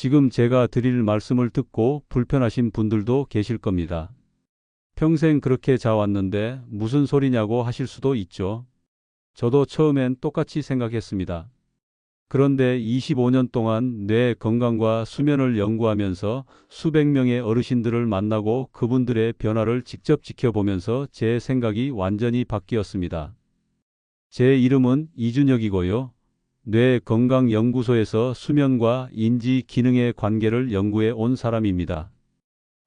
지금 제가 드릴 말씀을 듣고 불편하신 분들도 계실 겁니다. 평생 그렇게 자왔는데 무슨 소리냐고 하실 수도 있죠. 저도 처음엔 똑같이 생각했습니다. 그런데 25년 동안 뇌 건강과 수면을 연구하면서 수백 명의 어르신들을 만나고 그분들의 변화를 직접 지켜보면서 제 생각이 완전히 바뀌었습니다. 제 이름은 이준혁이고요. 뇌건강연구소에서 수면과 인지 기능의 관계를 연구해 온 사람입니다.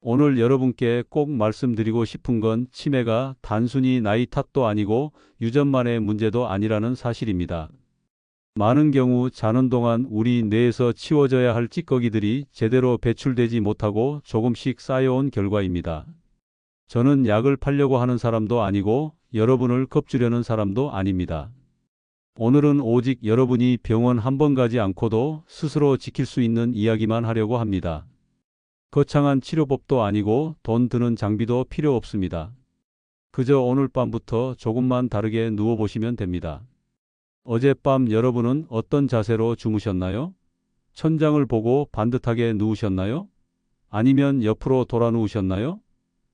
오늘 여러분께 꼭 말씀드리고 싶은 건 치매가 단순히 나이 탓도 아니고 유전만의 문제도 아니라는 사실입니다. 많은 경우 자는 동안 우리 뇌에서 치워져야 할 찌꺼기들이 제대로 배출되지 못하고 조금씩 쌓여온 결과입니다. 저는 약을 팔려고 하는 사람도 아니고 여러분을 겁주려는 사람도 아닙니다. 오늘은 오직 여러분이 병원 한 번 가지 않고도 스스로 지킬 수 있는 이야기만 하려고 합니다. 거창한 치료법도 아니고 돈 드는 장비도 필요 없습니다. 그저 오늘 밤부터 조금만 다르게 누워보시면 됩니다. 어젯밤 여러분은 어떤 자세로 주무셨나요? 천장을 보고 반듯하게 누우셨나요? 아니면 옆으로 돌아 누우셨나요?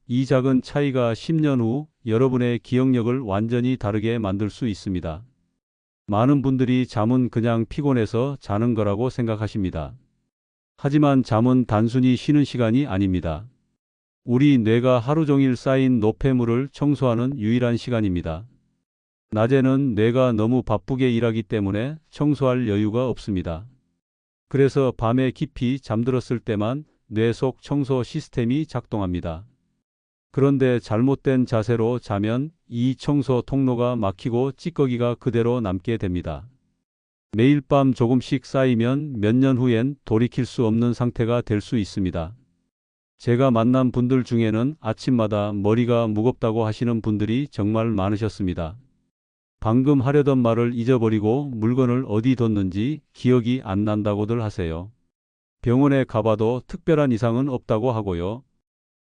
이 작은 차이가 10년 후 여러분의 기억력을 완전히 다르게 만들 수 있습니다. 많은 분들이 잠은 그냥 피곤해서 자는 거라고 생각하십니다. 하지만 잠은 단순히 쉬는 시간이 아닙니다. 우리 뇌가 하루 종일 쌓인 노폐물을 청소하는 유일한 시간입니다. 낮에는 뇌가 너무 바쁘게 일하기 때문에 청소할 여유가 없습니다. 그래서 밤에 깊이 잠들었을 때만 뇌 속 청소 시스템이 작동합니다. 그런데 잘못된 자세로 자면 이 청소 통로가 막히고 찌꺼기가 그대로 남게 됩니다. 매일 밤 조금씩 쌓이면 몇 년 후엔 돌이킬 수 없는 상태가 될 수 있습니다. 제가 만난 분들 중에는 아침마다 머리가 무겁다고 하시는 분들이 정말 많으셨습니다. 방금 하려던 말을 잊어버리고 물건을 어디 뒀는지 기억이 안 난다고들 하세요. 병원에 가봐도 특별한 이상은 없다고 하고요.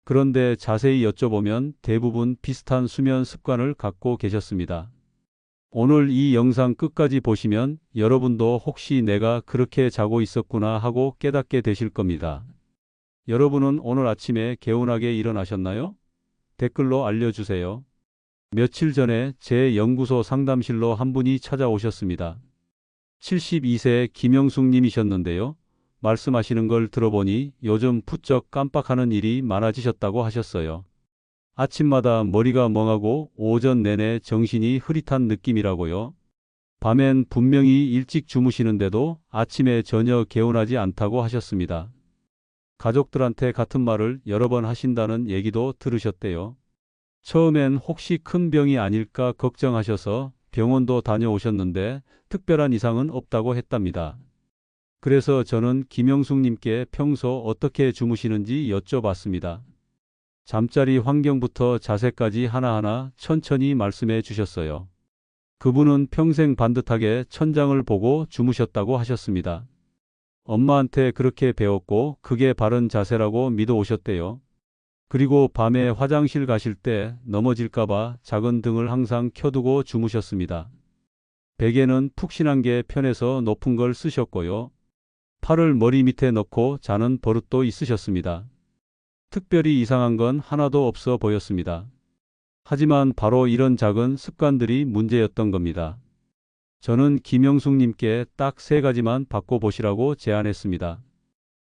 그런데 자세히 여쭤보면 대부분 비슷한 수면 습관을 갖고 계셨습니다. 오늘 이 영상 끝까지 보시면 여러분도 혹시 내가 그렇게 자고 있었구나 하고 깨닫게 되실 겁니다. 여러분은 오늘 아침에 개운하게 일어나셨나요? 댓글로 알려주세요. 며칠 전에 제 연구소 상담실로 한 분이 찾아오셨습니다. 72세 김영숙 님이셨는데요. 말씀하시는 걸 들어보니 요즘 부쩍 깜빡하는 일이 많아지셨다고 하셨어요. 아침마다 머리가 멍하고 오전 내내 정신이 흐릿한 느낌이라고요. 밤엔 분명히 일찍 주무시는데도 아침에 전혀 개운하지 않다고 하셨습니다. 가족들한테 같은 말을 여러 번 하신다는 얘기도 들으셨대요. 처음엔 혹시 큰 병이 아닐까 걱정하셔서 병원도 다녀오셨는데 특별한 이상은 없다고 했답니다. 그래서 저는 김영숙님께 평소 어떻게 주무시는지 여쭤봤습니다. 잠자리 환경부터 자세까지 하나하나 천천히 말씀해 주셨어요. 그분은 평생 반듯하게 천장을 보고 주무셨다고 하셨습니다. 엄마한테 그렇게 배웠고 그게 바른 자세라고 믿어 오셨대요. 그리고 밤에 화장실 가실 때 넘어질까봐 작은 등을 항상 켜두고 주무셨습니다. 베개는 푹신한 게 편해서 높은 걸 쓰셨고요. 팔을 머리 밑에 넣고 자는 버릇도 있으셨습니다. 특별히 이상한 건 하나도 없어 보였습니다. 하지만 바로 이런 작은 습관들이 문제였던 겁니다. 저는 김영숙님께 딱 세 가지만 바꿔보시라고 제안했습니다.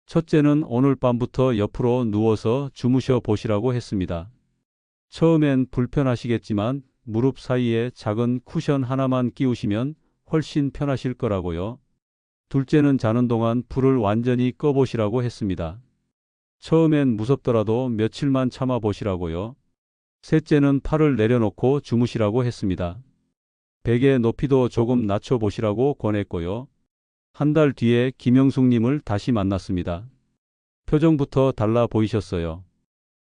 첫째는 오늘 밤부터 옆으로 누워서 주무셔 보시라고 했습니다. 처음엔 불편하시겠지만 무릎 사이에 작은 쿠션 하나만 끼우시면 훨씬 편하실 거라고요. 둘째는 자는 동안 불을 완전히 꺼보시라고 했습니다. 처음엔 무섭더라도 며칠만 참아 보시라고요. 셋째는 팔을 내려놓고 주무시라고 했습니다. 베개 높이도 조금 낮춰 보시라고 권했고요. 한 달 뒤에 김영숙님을 다시 만났습니다. 표정부터 달라 보이셨어요.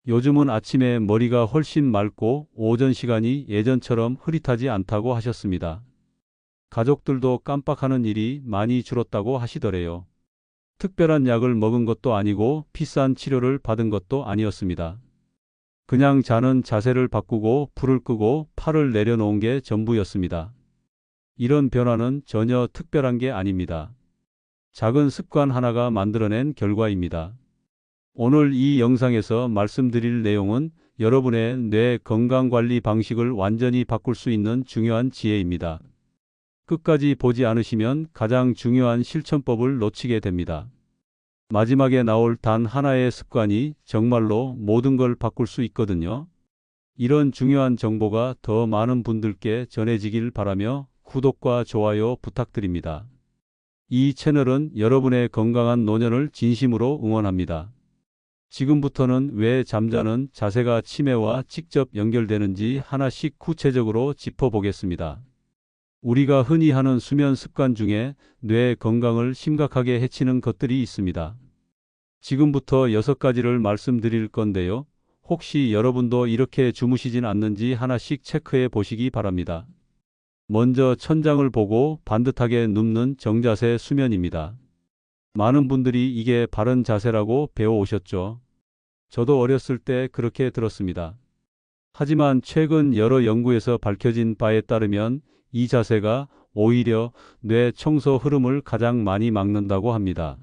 요즘은 아침에 머리가 훨씬 맑고 오전 시간이 예전처럼 흐릿하지 않다고 하셨습니다. 가족들도 깜빡하는 일이 많이 줄었다고 하시더래요. 특별한 약을 먹은 것도 아니고 비싼 치료를 받은 것도 아니었습니다. 그냥 자는 자세를 바꾸고 불을 끄고 팔을 내려놓은 게 전부였습니다. 이런 변화는 전혀 특별한 게 아닙니다. 작은 습관 하나가 만들어낸 결과입니다. 오늘 이 영상에서 말씀드릴 내용은 여러분의 뇌 건강 관리 방식을 완전히 바꿀 수 있는 중요한 지혜입니다. 끝까지 보지 않으시면 가장 중요한 실천법을 놓치게 됩니다. 마지막에 나올 단 하나의 습관이 정말로 모든 걸 바꿀 수 있거든요. 이런 중요한 정보가 더 많은 분들께 전해지길 바라며 구독과 좋아요 부탁드립니다. 이 채널은 여러분의 건강한 노년을 진심으로 응원합니다. 지금부터는 왜 잠자는 자세가 치매와 직접 연결되는지 하나씩 구체적으로 짚어보겠습니다. 우리가 흔히 하는 수면 습관 중에 뇌 건강을 심각하게 해치는 것들이 있습니다. 지금부터 여섯 가지를 말씀드릴 건데요. 혹시 여러분도 이렇게 주무시진 않는지 하나씩 체크해 보시기 바랍니다. 먼저 천장을 보고 반듯하게 눕는 정자세 수면입니다. 많은 분들이 이게 바른 자세라고 배워오셨죠. 저도 어렸을 때 그렇게 들었습니다. 하지만 최근 여러 연구에서 밝혀진 바에 따르면 이 자세가 오히려 뇌 청소 흐름을 가장 많이 막는다고 합니다.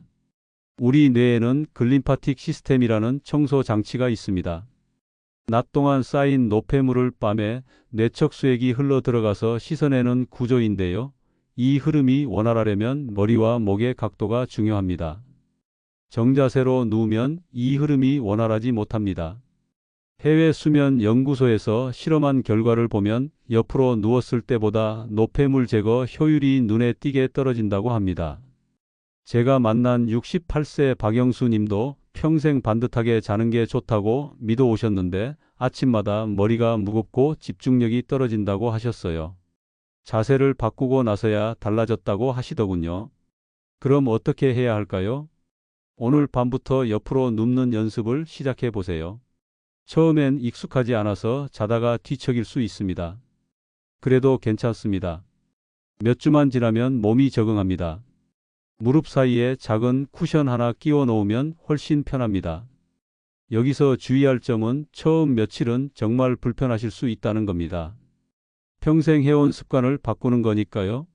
우리 뇌에는 글림파틱 시스템이라는 청소 장치가 있습니다. 낮 동안 쌓인 노폐물을 밤에 뇌척 수액이 흘러 들어가서 씻어내는 구조인데요. 이 흐름이 원활하려면 머리와 목의 각도가 중요합니다. 정자세로 누우면 이 흐름이 원활하지 못합니다. 해외 수면 연구소에서 실험한 결과를 보면 옆으로 누웠을 때보다 노폐물 제거 효율이 눈에 띄게 떨어진다고 합니다. 제가 만난 68세 박영수 님도 평생 반듯하게 자는 게 좋다고 믿어 오셨는데 아침마다 머리가 무겁고 집중력이 떨어진다고 하셨어요. 자세를 바꾸고 나서야 달라졌다고 하시더군요. 그럼 어떻게 해야 할까요? 오늘 밤부터 옆으로 눕는 연습을 시작해 보세요. 처음엔 익숙하지 않아서 자다가 뒤척일 수 있습니다. 그래도 괜찮습니다. 몇 주만 지나면 몸이 적응합니다. 무릎 사이에 작은 쿠션 하나 끼워 놓으면 훨씬 편합니다. 여기서 주의할 점은 처음 며칠은 정말 불편하실 수 있다는 겁니다. 평생 해온 습관을 바꾸는 거니까요.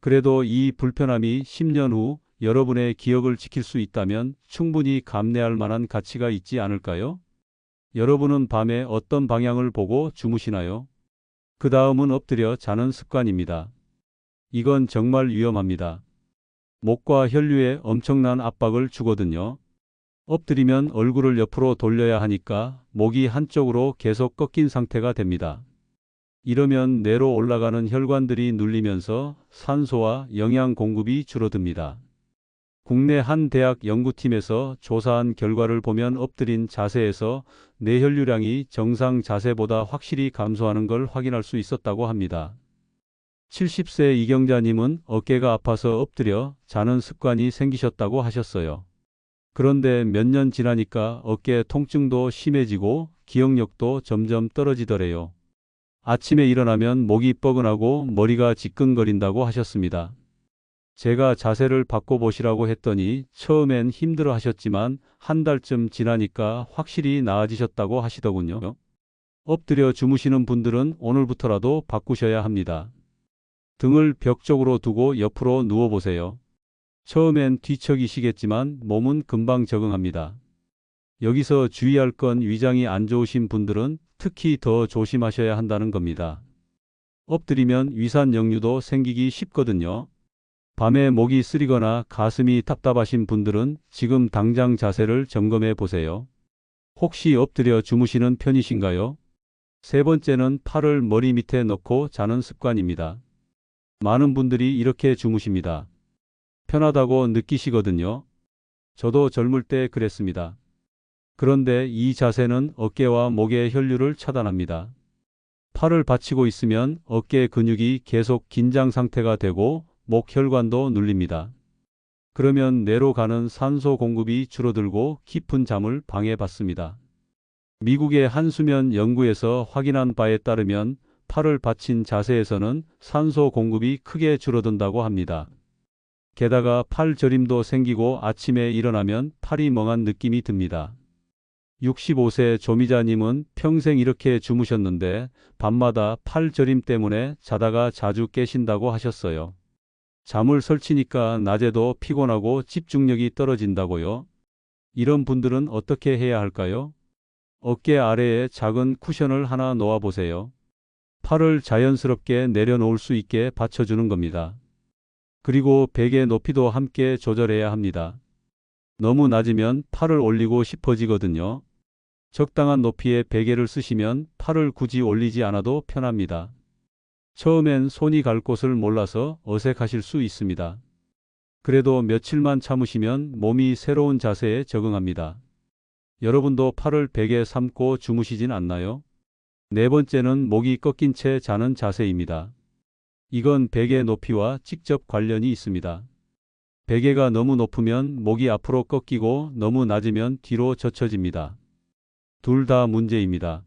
그래도 이 불편함이 10년 후 여러분의 기억을 지킬 수 있다면 충분히 감내할 만한 가치가 있지 않을까요? 여러분은 밤에 어떤 방향을 보고 주무시나요? 그 다음은 엎드려 자는 습관입니다. 이건 정말 위험합니다. 목과 혈류에 엄청난 압박을 주거든요. 엎드리면 얼굴을 옆으로 돌려야 하니까 목이 한쪽으로 계속 꺾인 상태가 됩니다. 이러면 뇌로 올라가는 혈관들이 눌리면서 산소와 영양 공급이 줄어듭니다. 국내 한 대학 연구팀에서 조사한 결과를 보면 엎드린 자세에서 뇌혈류량이 정상 자세보다 확실히 감소하는 걸 확인할 수 있었다고 합니다. 70세 이경자님은 어깨가 아파서 엎드려 자는 습관이 생기셨다고 하셨어요. 그런데 몇 년 지나니까 어깨 통증도 심해지고 기억력도 점점 떨어지더래요. 아침에 일어나면 목이 뻐근하고 머리가 지끈거린다고 하셨습니다. 제가 자세를 바꿔보시라고 했더니 처음엔 힘들어 하셨지만 한 달쯤 지나니까 확실히 나아지셨다고 하시더군요. 엎드려 주무시는 분들은 오늘부터라도 바꾸셔야 합니다. 등을 벽 쪽으로 두고 옆으로 누워보세요. 처음엔 뒤척이시겠지만 몸은 금방 적응합니다. 여기서 주의할 건 위장이 안 좋으신 분들은 특히 더 조심하셔야 한다는 겁니다. 엎드리면 위산 역류도 생기기 쉽거든요. 밤에 목이 쓰리거나 가슴이 답답하신 분들은 지금 당장 자세를 점검해 보세요. 혹시 엎드려 주무시는 편이신가요? 세 번째는 팔을 머리 밑에 넣고 자는 습관입니다. 많은 분들이 이렇게 주무십니다. 편하다고 느끼시거든요. 저도 젊을 때 그랬습니다. 그런데 이 자세는 어깨와 목의 혈류를 차단합니다. 팔을 받치고 있으면 어깨 근육이 계속 긴장 상태가 되고 목 혈관도 눌립니다. 그러면 뇌로 가는 산소 공급이 줄어들고 깊은 잠을 방해받습니다. 미국의 한수면 연구에서 확인한 바에 따르면 팔을 받친 자세에서는 산소 공급이 크게 줄어든다고 합니다. 게다가 팔 저림도 생기고 아침에 일어나면 팔이 멍한 느낌이 듭니다. 65세 조미자님은 평생 이렇게 주무셨는데 밤마다 팔 저림 때문에 자다가 자주 깨신다고 하셨어요. 잠을 설치니까 낮에도 피곤하고 집중력이 떨어진다고요? 이런 분들은 어떻게 해야 할까요? 어깨 아래에 작은 쿠션을 하나 놓아 보세요. 팔을 자연스럽게 내려놓을 수 있게 받쳐주는 겁니다. 그리고 베개 높이도 함께 조절해야 합니다. 너무 낮으면 팔을 올리고 싶어지거든요. 적당한 높이의 베개를 쓰시면 팔을 굳이 올리지 않아도 편합니다. 처음엔 손이 갈 곳을 몰라서 어색하실 수 있습니다. 그래도 며칠만 참으시면 몸이 새로운 자세에 적응합니다. 여러분도 팔을 베개 삼고 주무시진 않나요? 네 번째는 목이 꺾인 채 자는 자세입니다. 이건 베개 높이와 직접 관련이 있습니다. 베개가 너무 높으면 목이 앞으로 꺾이고 너무 낮으면 뒤로 젖혀집니다. 둘 다 문제입니다.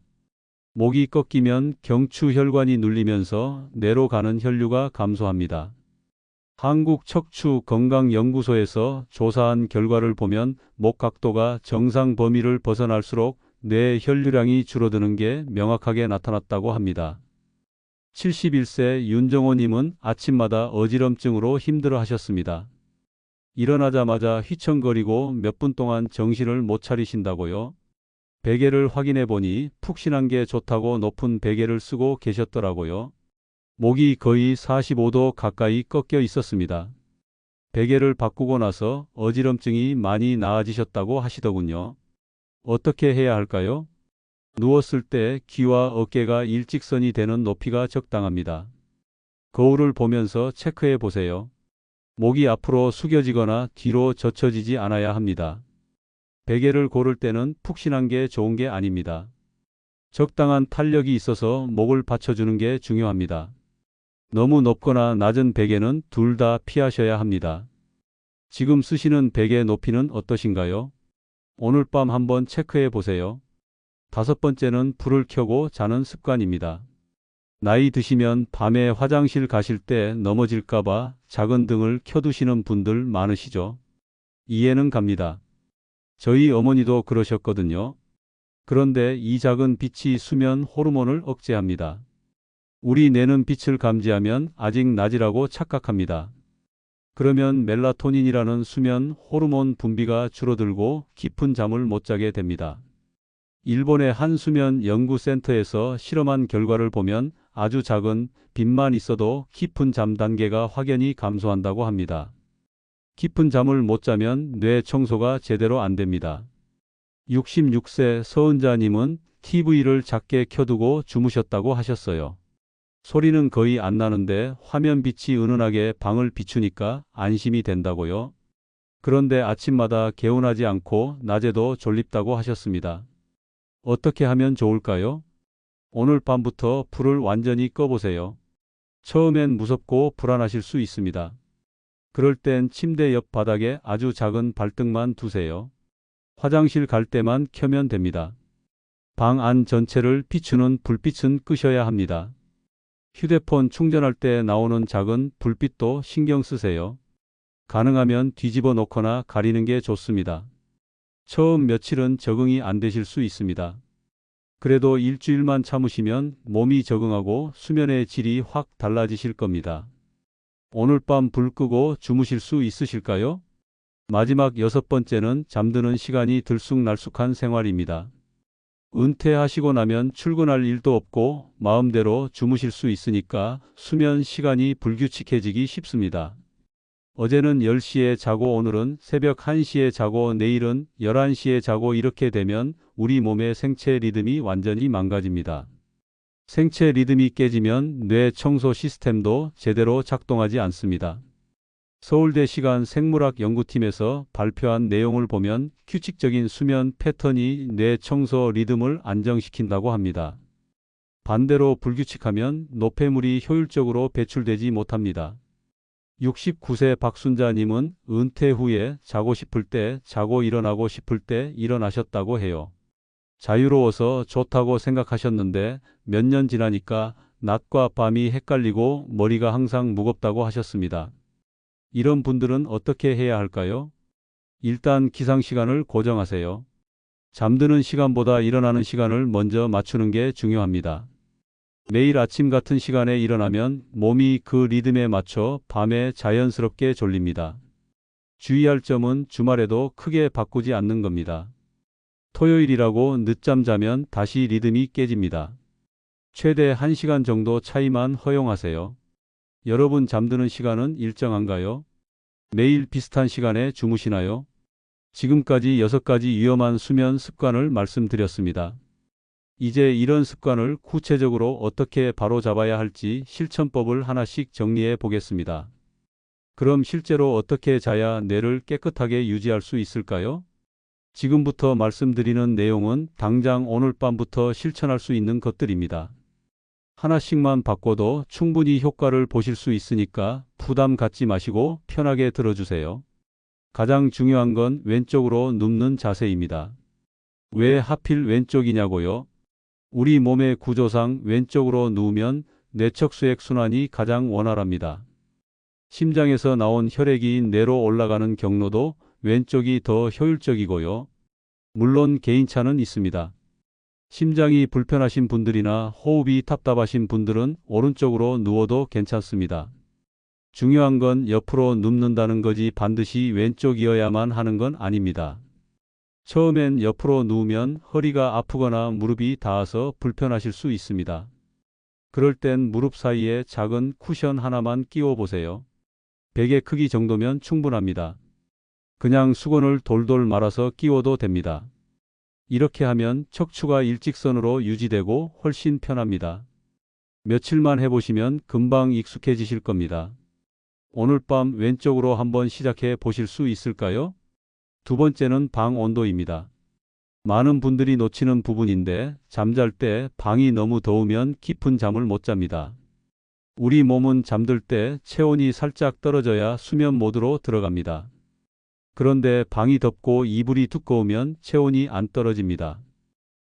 목이 꺾이면 경추 혈관이 눌리면서 뇌로 가는 혈류가 감소합니다. 한국 척추 건강연구소에서 조사한 결과를 보면 목 각도가 정상 범위를 벗어날수록 뇌 혈류량이 줄어드는 게 명확하게 나타났다고 합니다. 71세 윤정호님은 아침마다 어지럼증으로 힘들어 하셨습니다. 일어나자마자 휘청거리고 몇 분 동안 정신을 못 차리신다고요? 베개를 확인해 보니 푹신한 게 좋다고 높은 베개를 쓰고 계셨더라고요. 목이 거의 45도 가까이 꺾여 있었습니다. 베개를 바꾸고 나서 어지럼증이 많이 나아지셨다고 하시더군요. 어떻게 해야 할까요? 누웠을 때 귀와 어깨가 일직선이 되는 높이가 적당합니다. 거울을 보면서 체크해 보세요. 목이 앞으로 숙여지거나 뒤로 젖혀지지 않아야 합니다. 베개를 고를 때는 푹신한 게 좋은 게 아닙니다. 적당한 탄력이 있어서 목을 받쳐주는 게 중요합니다. 너무 높거나 낮은 베개는 둘 다 피하셔야 합니다. 지금 쓰시는 베개 높이는 어떠신가요? 오늘 밤 한번 체크해 보세요. 다섯 번째는 불을 켜고 자는 습관입니다. 나이 드시면 밤에 화장실 가실 때 넘어질까봐 작은 등을 켜두시는 분들 많으시죠? 이해는 갑니다. 저희 어머니도 그러셨거든요. 그런데 이 작은 빛이 수면 호르몬을 억제합니다. 우리 뇌는 빛을 감지하면 아직 낮이라고 착각합니다. 그러면 멜라토닌이라는 수면 호르몬 분비가 줄어들고 깊은 잠을 못 자게 됩니다. 일본의 한 수면 연구센터에서 실험한 결과를 보면 아주 작은 빛만 있어도 깊은 잠 단계가 확연히 감소한다고 합니다. 깊은 잠을 못 자면 뇌 청소가 제대로 안 됩니다. 66세 서은자님은 TV를 작게 켜두고 주무셨다고 하셨어요. 소리는 거의 안 나는데 화면 빛이 은은하게 방을 비추니까 안심이 된다고요. 그런데 아침마다 개운하지 않고 낮에도 졸립다고 하셨습니다. 어떻게 하면 좋을까요? 오늘 밤부터 불을 완전히 꺼보세요. 처음엔 무섭고 불안하실 수 있습니다. 그럴 땐 침대 옆 바닥에 아주 작은 발등만 두세요. 화장실 갈 때만 켜면 됩니다. 방 안 전체를 비추는 불빛은 끄셔야 합니다. 휴대폰 충전할 때 나오는 작은 불빛도 신경 쓰세요. 가능하면 뒤집어 놓거나 가리는 게 좋습니다. 처음 며칠은 적응이 안 되실 수 있습니다. 그래도 일주일만 참으시면 몸이 적응하고 수면의 질이 확 달라지실 겁니다. 오늘 밤 불 끄고 주무실 수 있으실까요? 마지막 여섯 번째는 잠드는 시간이 들쑥날쑥한 생활입니다. 은퇴하시고 나면 출근할 일도 없고 마음대로 주무실 수 있으니까 수면 시간이 불규칙해지기 쉽습니다. 어제는 10시에 자고 오늘은 새벽 1시에 자고 내일은 11시에 자고 이렇게 되면 우리 몸의 생체 리듬이 완전히 망가집니다. 생체 리듬이 깨지면 뇌 청소 시스템도 제대로 작동하지 않습니다. 서울대 시간 생물학 연구팀에서 발표한 내용을 보면 규칙적인 수면 패턴이 뇌 청소 리듬을 안정시킨다고 합니다. 반대로 불규칙하면 노폐물이 효율적으로 배출되지 못합니다. 69세 박순자님은 은퇴 후에 자고 싶을 때 자고 일어나고 싶을 때 일어나셨다고 해요. 자유로워서 좋다고 생각하셨는데 몇 년 지나니까 낮과 밤이 헷갈리고 머리가 항상 무겁다고 하셨습니다. 이런 분들은 어떻게 해야 할까요? 일단 기상 시간을 고정하세요. 잠드는 시간보다 일어나는 시간을 먼저 맞추는 게 중요합니다. 매일 아침 같은 시간에 일어나면 몸이 그 리듬에 맞춰 밤에 자연스럽게 졸립니다. 주의할 점은 주말에도 크게 바꾸지 않는 겁니다. 토요일이라고 늦잠 자면 다시 리듬이 깨집니다. 최대 1시간 정도 차이만 허용하세요. 여러분 잠드는 시간은 일정한가요? 매일 비슷한 시간에 주무시나요? 지금까지 6가지 위험한 수면 습관을 말씀드렸습니다. 이제 이런 습관을 구체적으로 어떻게 바로잡아야 할지 실천법을 하나씩 정리해 보겠습니다. 그럼 실제로 어떻게 자야 뇌를 깨끗하게 유지할 수 있을까요? 지금부터 말씀드리는 내용은 당장 오늘 밤부터 실천할 수 있는 것들입니다. 하나씩만 바꿔도 충분히 효과를 보실 수 있으니까 부담 갖지 마시고 편하게 들어주세요. 가장 중요한 건 왼쪽으로 눕는 자세입니다. 왜 하필 왼쪽이냐고요? 우리 몸의 구조상 왼쪽으로 누우면 뇌척수액 순환이 가장 원활합니다. 심장에서 나온 혈액이 뇌로 올라가는 경로도 왼쪽이 더 효율적이고요. 물론 개인차는 있습니다. 심장이 불편하신 분들이나 호흡이 답답하신 분들은 오른쪽으로 누워도 괜찮습니다. 중요한 건 옆으로 눕는다는 거지 반드시 왼쪽이어야만 하는 건 아닙니다. 처음엔 옆으로 누우면 허리가 아프거나 무릎이 닿아서 불편하실 수 있습니다. 그럴 땐 무릎 사이에 작은 쿠션 하나만 끼워 보세요. 베개 크기 정도면 충분합니다. 그냥 수건을 돌돌 말아서 끼워도 됩니다. 이렇게 하면 척추가 일직선으로 유지되고 훨씬 편합니다. 며칠만 해보시면 금방 익숙해지실 겁니다. 오늘 밤 왼쪽으로 한번 시작해 보실 수 있을까요? 두 번째는 방 온도입니다. 많은 분들이 놓치는 부분인데 잠잘 때 방이 너무 더우면 깊은 잠을 못 잡니다. 우리 몸은 잠들 때 체온이 살짝 떨어져야 수면 모드로 들어갑니다. 그런데 방이 덥고 이불이 두꺼우면 체온이 안 떨어집니다.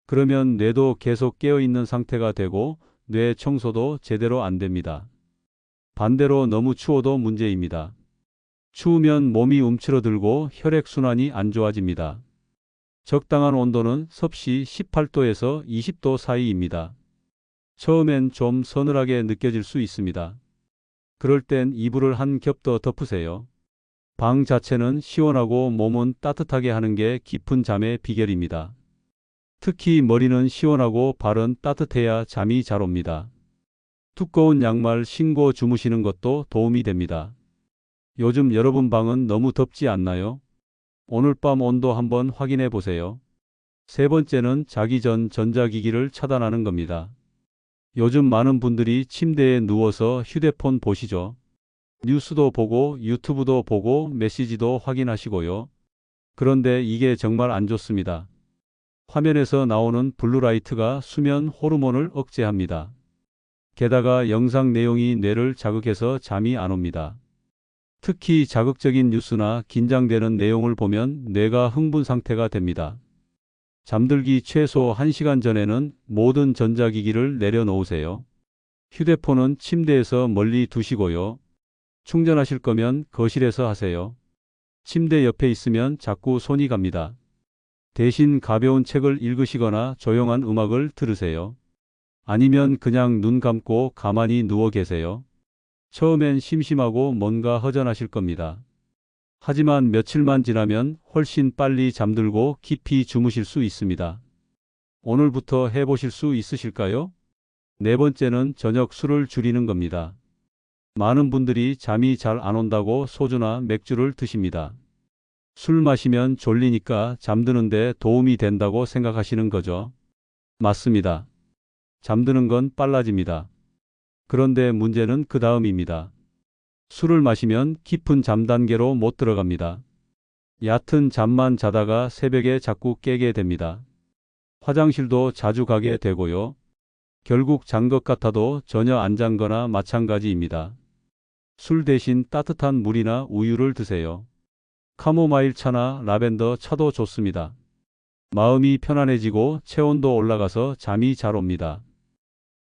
그러면 뇌도 계속 깨어 있는 상태가 되고 뇌 청소도 제대로 안 됩니다. 반대로 너무 추워도 문제입니다. 추우면 몸이 움츠러들고 혈액순환이 안 좋아집니다. 적당한 온도는 섭씨 18도에서 20도 사이입니다. 처음엔 좀 서늘하게 느껴질 수 있습니다. 그럴 땐 이불을 한 겹 더 덮으세요. 방 자체는 시원하고 몸은 따뜻하게 하는 게 깊은 잠의 비결입니다. 특히 머리는 시원하고 발은 따뜻해야 잠이 잘 옵니다. 두꺼운 양말 신고 주무시는 것도 도움이 됩니다. 요즘 여러분 방은 너무 덥지 않나요? 오늘 밤 온도 한번 확인해 보세요. 세 번째는 자기 전 전자기기를 차단하는 겁니다. 요즘 많은 분들이 침대에 누워서 휴대폰 보시죠. 뉴스도 보고 유튜브도 보고 메시지도 확인하시고요. 그런데 이게 정말 안 좋습니다. 화면에서 나오는 블루라이트가 수면 호르몬을 억제합니다. 게다가 영상 내용이 뇌를 자극해서 잠이 안 옵니다. 특히 자극적인 뉴스나 긴장되는 내용을 보면 뇌가 흥분 상태가 됩니다. 잠들기 최소 1시간 전에는 모든 전자기기를 내려놓으세요. 휴대폰은 침대에서 멀리 두시고요. 충전하실 거면 거실에서 하세요. 침대 옆에 있으면 자꾸 손이 갑니다. 대신 가벼운 책을 읽으시거나 조용한 음악을 들으세요. 아니면 그냥 눈 감고 가만히 누워 계세요. 처음엔 심심하고 뭔가 허전하실 겁니다. 하지만 며칠만 지나면 훨씬 빨리 잠들고 깊이 주무실 수 있습니다. 오늘부터 해보실 수 있으실까요? 네 번째는 저녁 술을 줄이는 겁니다. 많은 분들이 잠이 잘 안 온다고 소주나 맥주를 드십니다. 술 마시면 졸리니까 잠드는데 도움이 된다고 생각하시는 거죠. 맞습니다. 잠드는 건 빨라집니다. 그런데 문제는 그 다음입니다. 술을 마시면 깊은 잠 단계로 못 들어갑니다. 얕은 잠만 자다가 새벽에 자꾸 깨게 됩니다. 화장실도 자주 가게 되고요. 결국 잔 것 같아도 전혀 안 잔 거나 마찬가지입니다. 술 대신 따뜻한 물이나 우유를 드세요. 카모마일 차나 라벤더 차도 좋습니다. 마음이 편안해지고 체온도 올라가서 잠이 잘 옵니다.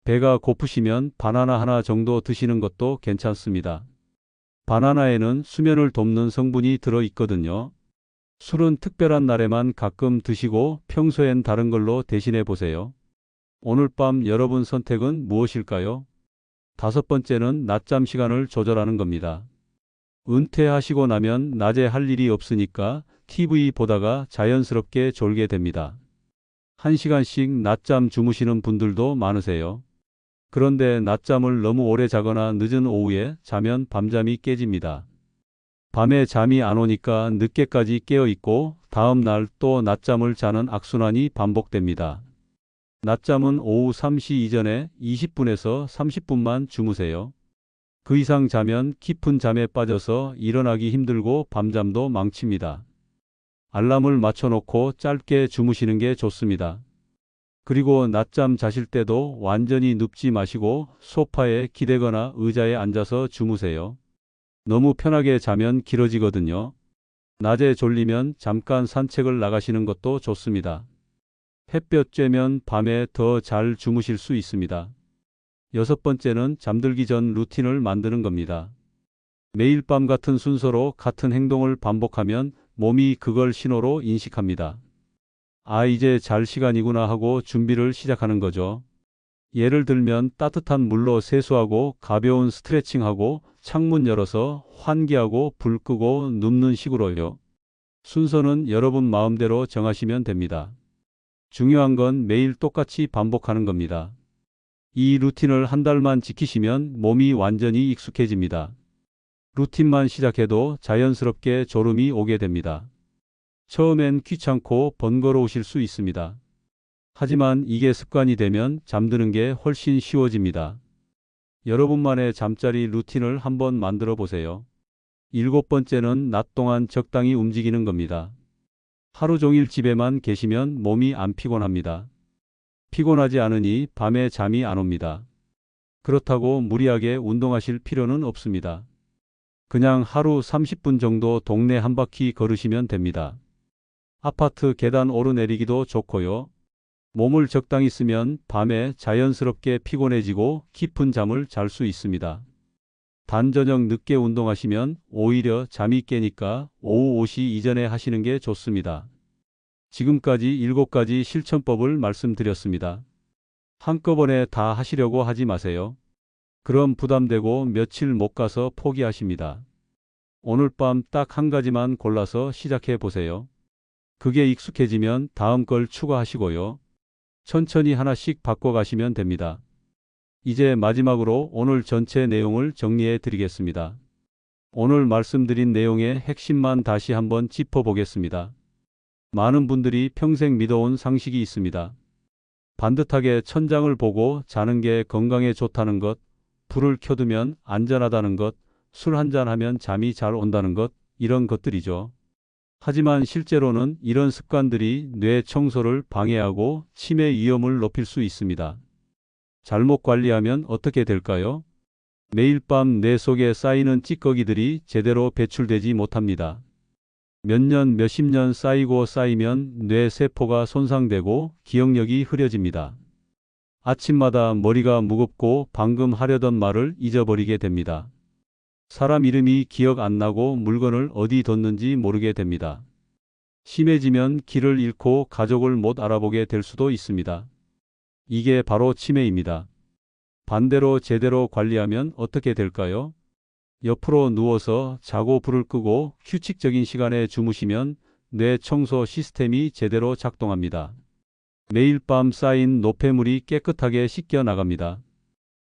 배가 고프시면 바나나 하나 정도 드시는 것도 괜찮습니다. 바나나에는 수면을 돕는 성분이 들어 있거든요. 술은 특별한 날에만 가끔 드시고 평소엔 다른 걸로 대신해 보세요. 오늘 밤 여러분 선택은 무엇일까요? 다섯 번째는 낮잠 시간을 조절하는 겁니다. 은퇴하시고 나면 낮에 할 일이 없으니까 TV 보다가 자연스럽게 졸게 됩니다. 한 시간씩 낮잠 주무시는 분들도 많으세요. 그런데 낮잠을 너무 오래 자거나 늦은 오후에 자면 밤잠이 깨집니다. 밤에 잠이 안 오니까 늦게까지 깨어 있고 다음 날 또 낮잠을 자는 악순환이 반복됩니다. 낮잠은 오후 3시 이전에 20분에서 30분만 주무세요. 그 이상 자면 깊은 잠에 빠져서 일어나기 힘들고 밤잠도 망칩니다. 알람을 맞춰놓고 짧게 주무시는 게 좋습니다. 그리고 낮잠 자실 때도 완전히 눕지 마시고 소파에 기대거나 의자에 앉아서 주무세요. 너무 편하게 자면 길어지거든요. 낮에 졸리면 잠깐 산책을 나가시는 것도 좋습니다. 햇볕 쬐면 밤에 더 잘 주무실 수 있습니다. 여섯 번째는 잠들기 전 루틴을 만드는 겁니다. 매일 밤 같은 순서로 같은 행동을 반복하면 몸이 그걸 신호로 인식합니다. 아, 이제 잘 시간이구나 하고 준비를 시작하는 거죠. 예를 들면 따뜻한 물로 세수하고 가벼운 스트레칭하고 창문 열어서 환기하고 불 끄고 눕는 식으로요. 순서는 여러분 마음대로 정하시면 됩니다. 중요한 건 매일 똑같이 반복하는 겁니다. 이 루틴을 한 달만 지키시면 몸이 완전히 익숙해집니다. 루틴만 시작해도 자연스럽게 졸음이 오게 됩니다. 처음엔 귀찮고 번거로우실 수 있습니다. 하지만 이게 습관이 되면 잠드는 게 훨씬 쉬워집니다. 여러분만의 잠자리 루틴을 한번 만들어 보세요. 일곱 번째는 낮 동안 적당히 움직이는 겁니다. 하루 종일 집에만 계시면 몸이 안 피곤합니다. 피곤하지 않으니 밤에 잠이 안 옵니다. 그렇다고 무리하게 운동하실 필요는 없습니다. 그냥 하루 30분 정도 동네 한 바퀴 걸으시면 됩니다. 아파트 계단 오르내리기도 좋고요. 몸을 적당히 쓰면 밤에 자연스럽게 피곤해지고 깊은 잠을 잘 수 있습니다. 단 저녁 늦게 운동하시면 오히려 잠이 깨니까 오후 5시 이전에 하시는 게 좋습니다. 지금까지 7가지 실천법을 말씀드렸습니다. 한꺼번에 다 하시려고 하지 마세요. 그럼 부담되고 며칠 못 가서 포기하십니다. 오늘 밤 딱 한 가지만 골라서 시작해 보세요. 그게 익숙해지면 다음 걸 추가하시고요. 천천히 하나씩 바꿔가시면 됩니다. 이제 마지막으로 오늘 전체 내용을 정리해 드리겠습니다. 오늘 말씀드린 내용의 핵심만 다시 한번 짚어보겠습니다. 많은 분들이 평생 믿어온 상식이 있습니다. 반듯하게 천장을 보고 자는 게 건강에 좋다는 것, 불을 켜두면 안전하다는 것, 술 한잔 하면 잠이 잘 온다는 것, 이런 것들이죠. 하지만 실제로는 이런 습관들이 뇌 청소를 방해하고 치매 위험을 높일 수 있습니다. 잘못 관리하면 어떻게 될까요? 매일 밤 뇌 속에 쌓이는 찌꺼기들이 제대로 배출되지 못합니다. 몇 년, 몇십 년 쌓이고 쌓이면 뇌 세포가 손상되고 기억력이 흐려집니다. 아침마다 머리가 무겁고 방금 하려던 말을 잊어버리게 됩니다. 사람 이름이 기억 안 나고 물건을 어디 뒀는지 모르게 됩니다. 심해지면 길을 잃고 가족을 못 알아보게 될 수도 있습니다. 이게 바로 치매입니다. 반대로 제대로 관리하면 어떻게 될까요? 옆으로 누워서 자고 불을 끄고 규칙적인 시간에 주무시면 뇌 청소 시스템이 제대로 작동합니다. 매일 밤 쌓인 노폐물이 깨끗하게 씻겨 나갑니다.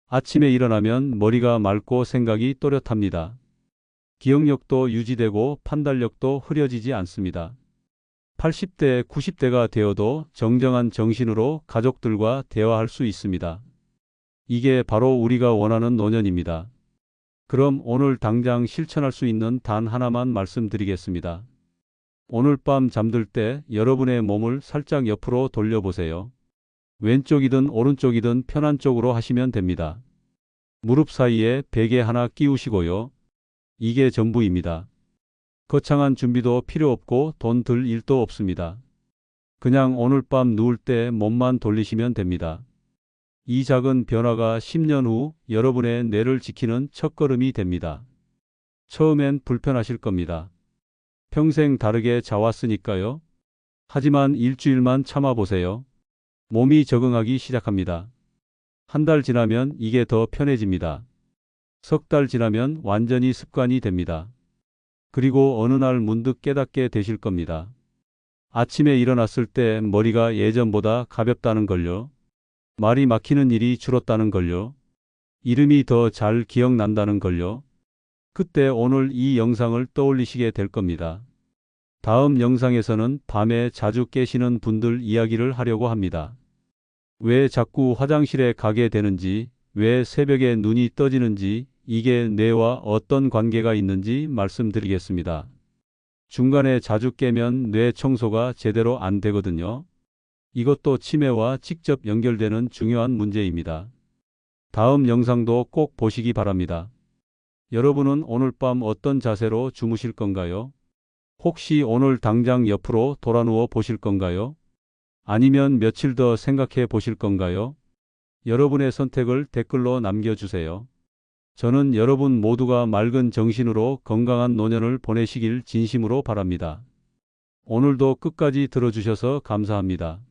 아침에 일어나면 머리가 맑고 생각이 또렷합니다. 기억력도 유지되고 판단력도 흐려지지 않습니다. 80대, 90대가 되어도 정정한 정신으로 가족들과 대화할 수 있습니다. 이게 바로 우리가 원하는 노년입니다. 그럼 오늘 당장 실천할 수 있는 단 하나만 말씀드리겠습니다. 오늘 밤 잠들 때 여러분의 몸을 살짝 옆으로 돌려보세요. 왼쪽이든 오른쪽이든 편한 쪽으로 하시면 됩니다. 무릎 사이에 베개 하나 끼우시고요. 이게 전부입니다. 거창한 준비도 필요 없고 돈 들 일도 없습니다. 그냥 오늘 밤 누울 때 몸만 돌리시면 됩니다. 이 작은 변화가 10년 후 여러분의 뇌를 지키는 첫걸음이 됩니다. 처음엔 불편하실 겁니다. 평생 다르게 자왔으니까요. 하지만 일주일만 참아보세요. 몸이 적응하기 시작합니다. 한 달 지나면 이게 더 편해집니다. 석 달 지나면 완전히 습관이 됩니다. 그리고 어느 날 문득 깨닫게 되실 겁니다. 아침에 일어났을 때 머리가 예전보다 가볍다는 걸요. 말이 막히는 일이 줄었다는 걸요. 이름이 더 잘 기억난다는 걸요. 그때 오늘 이 영상을 떠올리시게 될 겁니다. 다음 영상에서는 밤에 자주 깨시는 분들 이야기를 하려고 합니다. 왜 자꾸 화장실에 가게 되는지, 왜 새벽에 눈이 떠지는지, 이게 뇌와 어떤 관계가 있는지 말씀드리겠습니다. 중간에 자주 깨면 뇌 청소가 제대로 안 되거든요. 이것도 치매와 직접 연결되는 중요한 문제입니다. 다음 영상도 꼭 보시기 바랍니다. 여러분은 오늘 밤 어떤 자세로 주무실 건가요? 혹시 오늘 당장 옆으로 돌아 누워 보실 건가요? 아니면 며칠 더 생각해 보실 건가요? 여러분의 선택을 댓글로 남겨주세요. 저는 여러분 모두가 맑은 정신으로 건강한 노년을 보내시길 진심으로 바랍니다. 오늘도 끝까지 들어주셔서 감사합니다.